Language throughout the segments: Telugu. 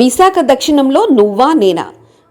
విశాఖ దక్షిణంలో నువ్వా నేనా?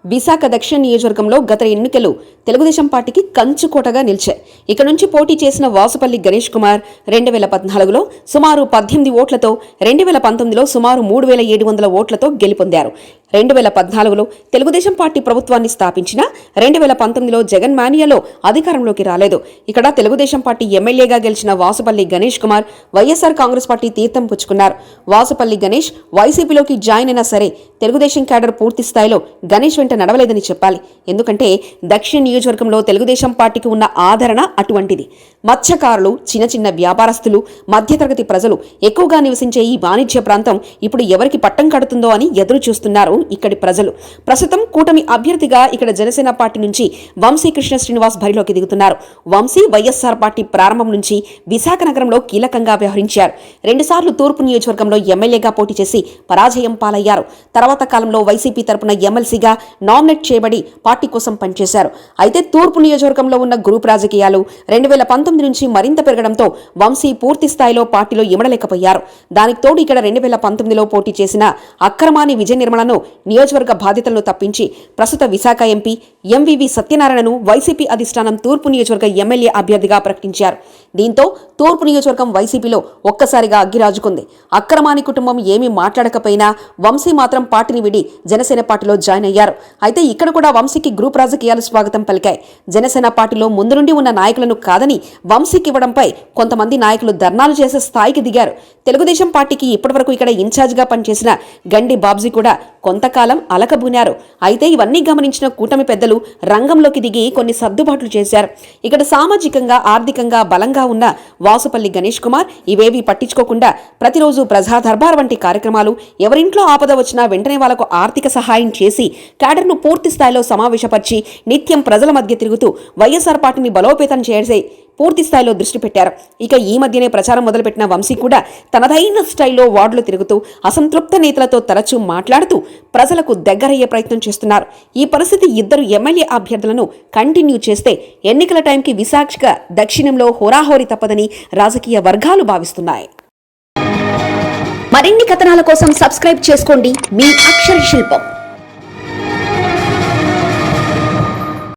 విశాఖ దక్షిణ నియోజకవర్గంలో గత ఎన్నికలు తెలుగుదేశం పార్టీకి కంచుకోటగా నిలిచాయి. ఇక నుంచి పోటీ చేసిన వాసుపల్లి గణేష్ కుమార్ రెండు వేల పద్నాలుగులో సుమారు పద్దెనిమిది ఓట్లతో రెండు వేల పంతొమ్మిదిలో సుమారు మూడు వేల ఏడు వందల ఓట్లతో గెలుపొందారు. రెండు వేల పద్నాలుగులో తెలుగుదేశం పార్టీ ప్రభుత్వాన్ని స్థాపించిన రెండు వేల పంతొమ్మిదిలో జగన్ మానియాలో అధికారంలోకి రాలేదు. ఇక్కడ తెలుగుదేశం పార్టీ ఎమ్మెల్యేగా గెలిచిన వాసుపల్లి గణేష్ కుమార్ వైఎస్ఆర్ కాంగ్రెస్ పార్టీ తీర్థం పుచ్చుకున్నారు. వాసుపల్లి గణేష్ వైసీపీలోకి జాయిన్ అయినా సరే తెలుగుదేశం క్యాడర్ పూర్తి స్థాయిలో గణేష్ వెంట నడవలేదని చెప్పాలి. ఎందుకంటే దక్షిణ నియోజకవర్గంలో తెలుగుదేశం పార్టీకి ఉన్న ఆదరణ అటువంటిది. మత్స్యకారులు చిన్న చిన్న వ్యాపారస్తులు మధ్యతరగతి ప్రజలు ఎక్కువగా నివసించే ఈ వాణిజ్య ప్రాంతం ఇప్పుడు ఎవరికి పట్టం కడుతుందో అని ఎదురు చూస్తున్నారు ఇక్కడి ప్రజలు. ప్రస్తుతం కూటమి అభ్యర్థిగా ఇక్కడ జనసేన పార్టీ నుంచి వంశీ కృష్ణ శ్రీనివాస్ బరిలోకి దిగుతున్నారు. వంశీ వైఎస్ఆర్ పార్టీ ప్రారంభం నుంచి విశాఖ నగరంలో కీలకంగా వ్యవహరించారు. రెండుసార్లు తూర్పు నియోజకవర్గంలో ఎమ్మెల్యేగా పోటీ చేసి పరాజయం పాలయ్యారు. తర్వాత కాలంలో వైసీపీ తరపున ఎమ్మెల్సీగా నామినేట్ చేయబడి పార్టీ కోసం పనిచేశారు. అయితే తూర్పు నియోజకవర్గంలో ఉన్న గ్రూప్ రాజకీయాలు రెండు వేల పంతొమ్మిది నుంచి మరింత పెరగడంతో వంశీ పూర్తి స్థాయిలో పార్టీలో ఇమడలేకపోయారు. దానికి తోడు ఇక్కడ రెండు వేల పంతొమ్మిదిలో పోటీ చేసిన అక్రమాని విజయ నిర్మలను నియోజకవర్గ బాధ్యతలను తప్పించి ప్రస్తుత విశాఖ ఎంపీ ఎంవివి సత్యనారాయణను వైసీపీ అధిష్టానం తూర్పు నియోజకవర్గ ఎమ్మెల్యే అభ్యర్థిగా ప్రకటించారు. దీంతో తూర్పు నియోజకవర్గం వైసీపీలో ఒక్కసారిగా అగ్గిరాజుకుంది. అక్రమాని కుటుంబం ఏమీ మాట్లాడకపోయినా వంశీ మాత్రం పార్టీని విడి జనసేన పార్టీలో జాయిన్ అయ్యారు. అయితే ఇక్కడ కూడా వంశీకి గ్రూప్ రాజకీయాలు స్వాగతం పలికాయి. జనసేన పార్టీలో ముందు నుండి ఉన్న నాయకులను కాదని వంశీకి ఇవ్వడంపై కొంతమంది నాయకులు ధర్నాలు చేసే స్థాయికి దిగారు. తెలుగుదేశం పార్టీకి ఇప్పటివరకు ఇక్కడ ఇన్ఛార్జిగా పనిచేసిన గండి బాబ్జీ కూడా కొంతకాలం అలకబూనారు. అయితే ఇవన్నీ గమనించిన కూటమి పెద్దలు రంగంలోకి దిగి కొన్ని సర్దుబాట్లు చేశారు. ఇక్కడ సామాజికంగా ఆర్థికంగా బలంగా ఉన్న వాసుపల్లి గణేష్ కుమార్ ఇవేవి పట్టించుకోకుండా ప్రతిరోజు ప్రజా దర్బార్ వంటి కార్యక్రమాలు ఎవరింట్లో ఆపద వచ్చినా వెంటనే వాళ్ళకు ఆర్థిక సహాయం చేసి క్యాడర్ను పూర్తి స్థాయిలో సమావేశపరిచి నిత్యం ప్రజల మధ్య తిరుగుతూ వైఎస్ఆర్ పార్టీని బలోపేతం చేసే పూర్తి స్థాయిలో దృష్టి పెట్టారు. ఇక ఈ మధ్యనే ప్రచారం మొదలుపెట్టిన వంశీ కూడా తనదైన స్టైల్లో వార్డులు తిరుగుతూ అసంతృప్త నేతలతో తరచూ మాట్లాడుతూ ప్రజలకు దగ్గరయ్యే ప్రయత్నం చేస్తున్నారు. ఈ పరిస్థితి ఇద్దరు ఎమ్మెల్యే అభ్యర్థులను కంటిన్యూ చేస్తే ఎన్నికల టైంకి విశాఖ దక్షిణంలో హోరాహోరీ తప్పదని రాజకీయ వర్గాలు భావిస్తున్నాయి. మరిన్ని కథనాల కోసం సబ్స్క్రైబ్ చేసుకోండి. మీ అక్షర శిల్పం.